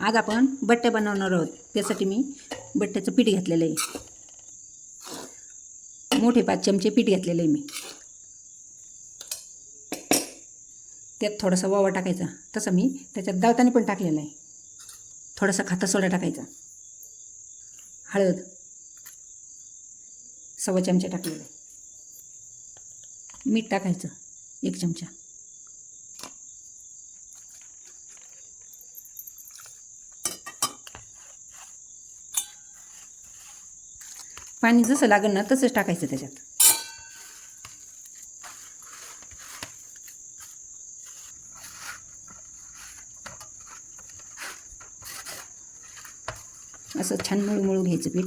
आज आपण बट्ट्या बनवणार आहोत. त्यासाठी मी बट्ट्याचं पीठ घेतलेलं आहे. मोठे पाच चमचे पीठ घातलेलं आहे मी. त्यात थोडासा वावा टाकायचा. तसं मी त्याच्यात दावताने पण टाकलेला आहे. थोडासा खाता सोडा टाकायचा. हळद सव्वा चमचा टाकलेला आहे. मीठ टाकायचं एक चमचा. पाणी जसं लागेल ना तसंच टाकायचं त्याच्यात. असं छान मळू मळू घ्यायचं पीठ.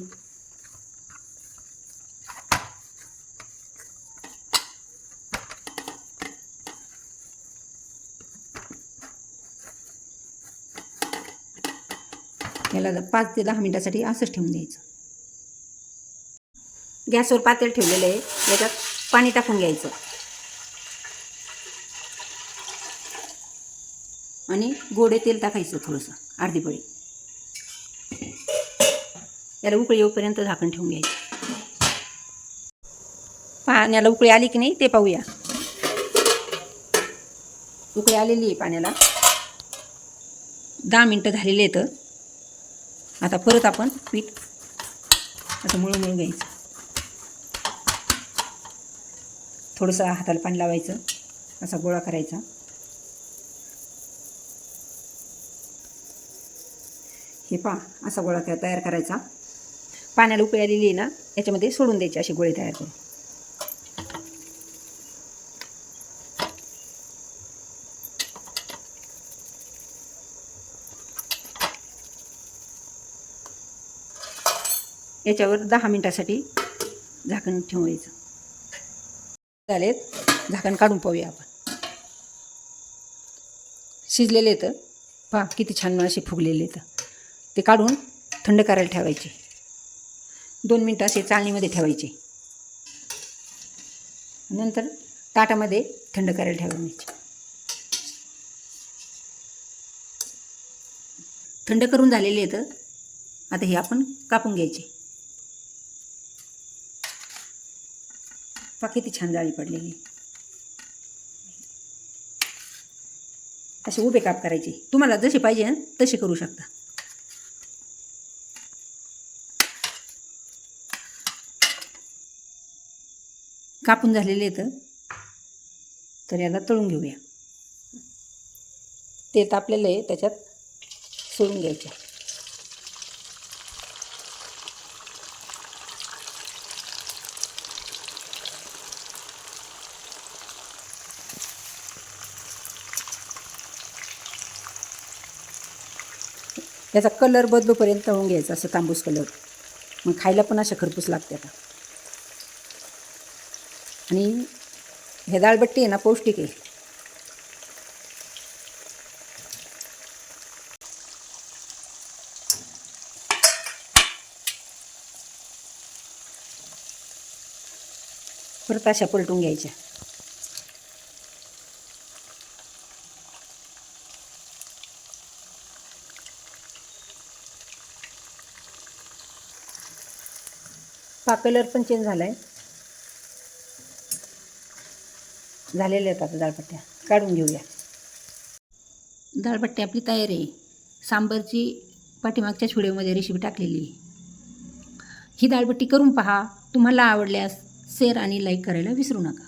याला पाच ते दहा मिनिटासाठी असंच ठेवून द्यायचं. गॅसवर पातेल ठेवलेलं आहे. याच्यात पाणी टाकून घ्यायचं. आणि गोडे तेल टाकायचं थोडंसं अर्धी पळी. याला उकळी येऊपर्यंत झाकण ठेवून घ्यायचं. पाण्याला उकळी आली की नाही ते पाहूया. उकळी आलेली आहे पाण्याला. दहा मिनटं झालेली आहेत. आता परत आपण पीठ असं मळू मळू घ्यायचं. थोडंसं हाताला पाणी लावायचं. असा गोळा करायचा. हे पा असा गोळा तयार करायचा. पाण्याला उकळी आलेली आहे ना याच्यामध्ये सोडून द्यायची असे गोळे तयार करून. याच्यावर दहा मिनटासाठी झाकण ठेवायचं. झालेत. झाकण काढून पाहूया आपण. शिजलेले तर पहा किती छान असे फुगलेले तर ते काढून थंड करायला ठेवायचे. दोन मिनटं असे चाळणीमध्ये ठेवायचे. नंतर ताटामध्ये थंड करायला ठेवायचे. थंड करून झालेले तर आता हे आपण कापून घ्यायचे. पहा किती छान जाळी पडलेली. असे उभे काप करायचे. तुम्हाला जसे पाहिजे तसे करू शकता. कापून झालेले तर तर याला तळून घेऊया. ते तापलेलं आहे त्याच्यात सोडून घ्यायचे. याचा कलर बदलूपर्यंत होऊन घ्यायचा असं तांबूस कलर. मग खायला पण अशा खरपूस लागते आता. आणि हे दाळबट्टी आहे ना पौष्टिक आहे. परत अशा पलटून घ्यायच्या. हा कलर पण चेंज झाला आहे झालेले आहेत आता दाळपट्ट्या काढून घेऊया. दाळपट्टी आपली तयार आहे. सांबरची पाठीमागच्याच व्हिडिओमध्ये रेसिपी टाकलेली ही दाळपट्टी करून पहा. तुम्हाला आवडल्यास शेअर आणि लाईक करायला विसरू नका.